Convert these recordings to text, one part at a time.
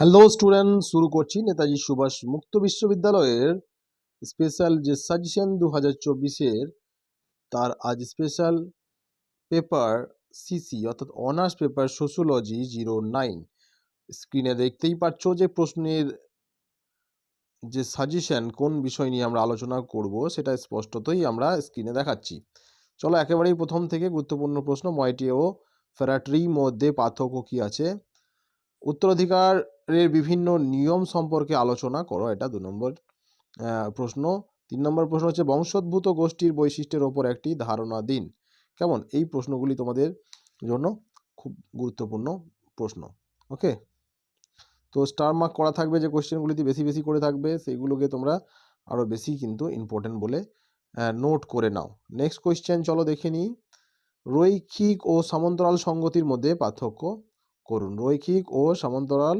Hello student শুরু করছি নেতাজি সুভাষ মুক্ত বিশ্ববিদ্যালয়ের স্পেশাল যে সাজেশন দু হাজার চব্বিশের, তার আজ স্পেশাল পেপার সিসি অর্থাৎ honours paper sociology zero nine স্ক্রিনে দেখতেই পাচ্ছ যে প্রশ্নের যে সাজেশন কোন বিষয় নিয়ে আমরা আলোচনা করব, সেটা স্পষ্টতই আমরা স্ক্রিনে দেখাচ্ছি। চলো একেবারেই প্রথম থেকে গুরুত্বপূর্ণ প্রশ্ন ময়টি ও ফেরাট্রির মধ্যে পার্থক্য কী আছে? উত্তরাধিকারের বিভিন্ন নিয়ম সম্পর্কে আলোচনা করো, এটা দু নম্বর প্রশ্ন। তিন নম্বর প্রশ্ন হচ্ছে, বংশোদ্ভূত গোষ্ঠীর বৈশিষ্ট্যের ওপর একটি ধারণা দিন। কেমন? এই প্রশ্নগুলি তোমাদের জন্য খুব গুরুত্বপূর্ণ প্রশ্ন, ওকে? তো স্টার মার্ক করা থাকবে যে কোয়েশ্চেনগুলিতে বেশি বেশি করে থাকবে সেইগুলোকে তোমরা আরও বেশি কিন্তু ইম্পর্টেন্ট বলে নোট করে নাও। নেক্সট কোয়েশ্চেন চলো দেখে নিই। রৈখিক ও সমান্তরাল সঙ্গতির মধ্যে পার্থক্য করুন। রৈখিক ও সমান্তরাল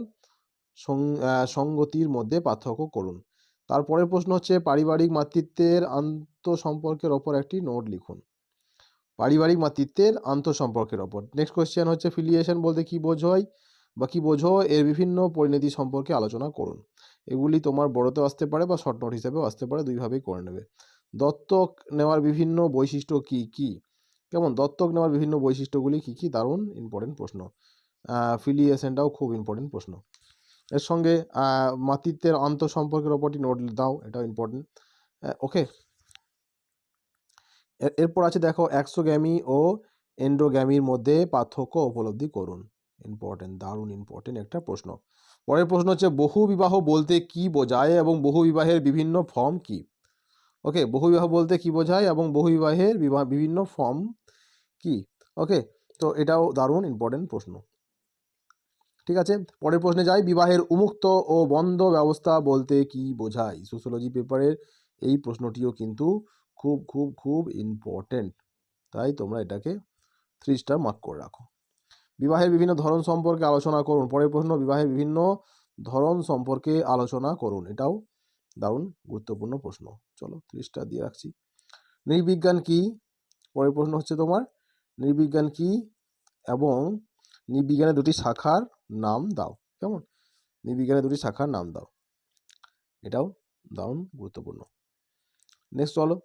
সঙ্গতির মধ্যে পার্থক্য করুন। তারপরের প্রশ্ন হচ্ছে, পারিবারিক মাতৃত্বের আন্তঃসম্পর্কের ওপর একটি নোট লিখুন। পারিবারিক মাতৃত্বের আন্তঃসম্পর্কের ওপর। নেক্সট কোয়েশ্চেন হচ্ছে ফিলিয়েশন বলতে কি বোঝায় বা কি বোঝো? এর বিভিন্ন পরিণতি সম্পর্কে আলোচনা করুন। এগুলি তোমার বড়তেও আসতে পারে বা শর্ট নোট হিসেবেও আসতে পারে, দুইভাবেই করে নেবে। দত্তক নেওয়ার বিভিন্ন বৈশিষ্ট্য কি কি? কেমন? দত্তক নেওয়ার বিভিন্ন বৈশিষ্ট্যগুলি কি কি? দারুণ ইম্পর্টেন্ট প্রশ্ন। ফিলিয়েশনটাও খুব ইম্পর্টেন্ট প্রশ্ন। এর সঙ্গে মাতৃত্বের আন্তঃসম্পর্কের ওপরটি নোট দাও, এটাও ইম্পর্টেন্ট ওকে এরপর আছে দেখো অ্যাক্সোগ্যামি ও এন্ডোগ্যামির মধ্যে পার্থক্য উপলব্ধি করুন। ইম্পর্টেন্ট দারুণ ইম্পর্টেন্ট একটা প্রশ্ন। পরের প্রশ্ন হচ্ছে, বহু বিবাহ বলতে কি বোঝায় এবং বহু বিবাহের বিভিন্ন ফর্ম কি? ওকে বহু বিবাহ বলতে কি বোঝায় এবং বহু বিবাহের বিভিন্ন ফর্ম কি? ওকে তো এটাও দারুণ ইম্পর্টেন্ট প্রশ্ন। ঠিক আছে? পরের প্রশ্নে যাই। বিবাহের উন্মুক্ত ও বন্ধ ব্যবস্থা বলতে কি বোঝায়? সোশ্যোলজি পেপারের এই প্রশ্নটিও কিন্তু খুব খুব খুব ইম্পর্টেন্ট তাই তোমরা এটাকে থ্রি স্টার মার্ক করে রাখো। বিবাহের বিভিন্ন ধরন সম্পর্কে আলোচনা করুন। পরের প্রশ্ন, বিবাহের বিভিন্ন ধরন সম্পর্কে আলোচনা করুন। এটাও দারুণ গুরুত্বপূর্ণ প্রশ্ন। চলো থ্রি স্টার দিয়ে রাখছি। নৃবিজ্ঞান কি? পরের প্রশ্ন হচ্ছে তোমার। নৃবিজ্ঞান কি? এবং নৃবিজ্ঞানের দুটি শাখার নাম দাও। কেমন? নৃবিজ্ঞানের দুটি শাখার নাম দাও। এটাও দারুণ গুরুত্বপূর্ণ। নেক্সট চলো।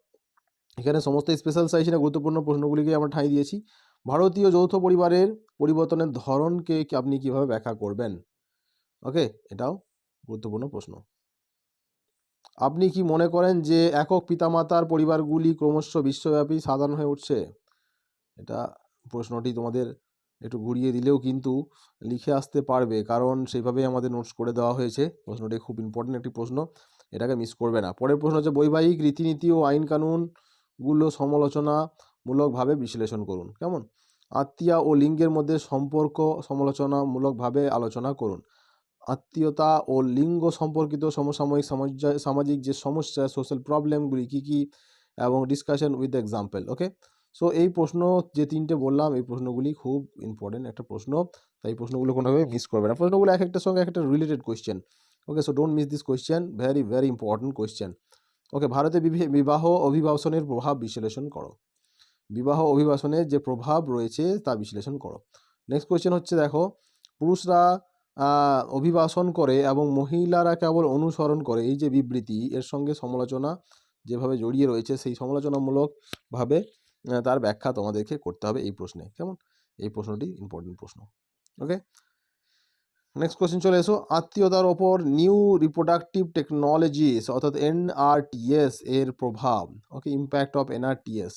এখানে সমস্ত স্পেশাল সাইজের গুরুত্বপূর্ণ প্রশ্নগুলিকে আমরা ঠাঁই দিয়েছি। ভারতীয় যৌথ পরিবারের পরিবর্তনের ধরনকে আপনি কীভাবে ব্যাখ্যা করবেন? ওকে এটাও গুরুত্বপূর্ণ প্রশ্ন। আপনি কি মনে করেন যে একক পিতামাতার পরিবারগুলি ক্রমশ বিশ্বব্যাপী সাধারণ হয়ে উঠছে? এটা প্রশ্নটি তোমাদের একটু ঘুরিয়ে দিলেও কিন্তু লিখে আসতে পারবে। কারণ সেইভাবেই আমাদের নোটস করে দেওয়া হয়েছে। প্রশ্নটি খুব ইম্পর্টেন্ট একটি প্রশ্ন। এটাকে মিস করবে না। পরের প্রশ্ন হচ্ছে, বৈবাহিক রীতিনীতি ও আইন কানুনগুলো সমালোচনামূলকভাবে বিশ্লেষণ করুন। কেমন? আত্মীয়া ও লিঙ্গের মধ্যে সম্পর্ক সমালোচনামূলকভাবে আলোচনা করুন। আত্মীয়তা ও লিঙ্গ সম্পর্কিত সমসাময়িক সামাজিক যে সমস্যা সোশ্যাল প্রবলেমগুলি কী কী, এবং discussion with example okay so এই প্রশ্ন যে তিনটে বললাম, এই প্রশ্নগুলি খুব ইম্পর্টেন্ট একটা প্রশ্ন। তাই এই প্রশ্নগুলো কোনোভাবে মিস করবে না। প্রশ্নগুলো এক একটার সঙ্গে এক একটা related question okay so don't miss this question very very important question okay ভারতে বিবাহ অভিবাসনের প্রভাব বিশ্লেষণ করো। বিবাহ অভিবাসনের যে প্রভাব রয়েছে তা বিশ্লেষণ করো। নেক্সট কোয়েশ্চেন হচ্ছে দেখো, পুরুষরা অভিবাসন করে এবং মহিলারা কেবল অনুসরণ করে। এই যে বিবৃতি, এর সঙ্গে সমালোচনা যেভাবে জড়িয়ে রয়েছে, সেই সমালোচনামূলকভাবে তার ব্যাখ্যা তোমাদেরকে করতে হবে এই প্রশ্নে, কেমন? এই প্রশ্নটি ইম্পর্টেন্ট প্রশ্ন ওকে নেক্সট কোশ্চেন চলে এসো। আত্মীয়তার ওপর নিউ রিপ্রোডাক্টিভ টেকনোলজিস অর্থাৎ এনআরটিএস এর প্রভাব ওকে ইম্প্যাক্ট অফ এনআরটিএস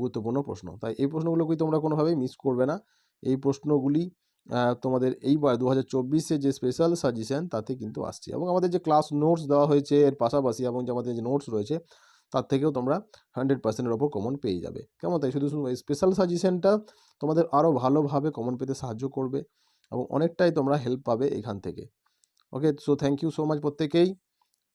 গুরুত্বপূর্ণ প্রশ্ন। তাই এই প্রশ্নগুলোকে তোমরা কোনোভাবেই মিস করবে না। এই প্রশ্নগুলি তোমাদের এইবার দু হাজার চব্বিশে যে স্পেশাল সাজেশন তাতে কিন্তু আসছে। এবং আমাদের যে ক্লাস নোটস দেওয়া হয়েছে, এর পাশাপাশি এবং যে আমাদের যে নোটস রয়েছে তার থেকেও তোমরা হান্ড্রেড পার্সেন্টের ওপর কমন পেয়ে যাবে। কেমন? তাই শুধু শুধু স্পেশাল সাজেশনটা তোমাদের আরও ভালোভাবে কমন পেতে সাহায্য করবে এবং অনেকটাই তোমরা হেল্প পাবে এখান থেকে। Okay so thank you so much প্রত্যেকেই।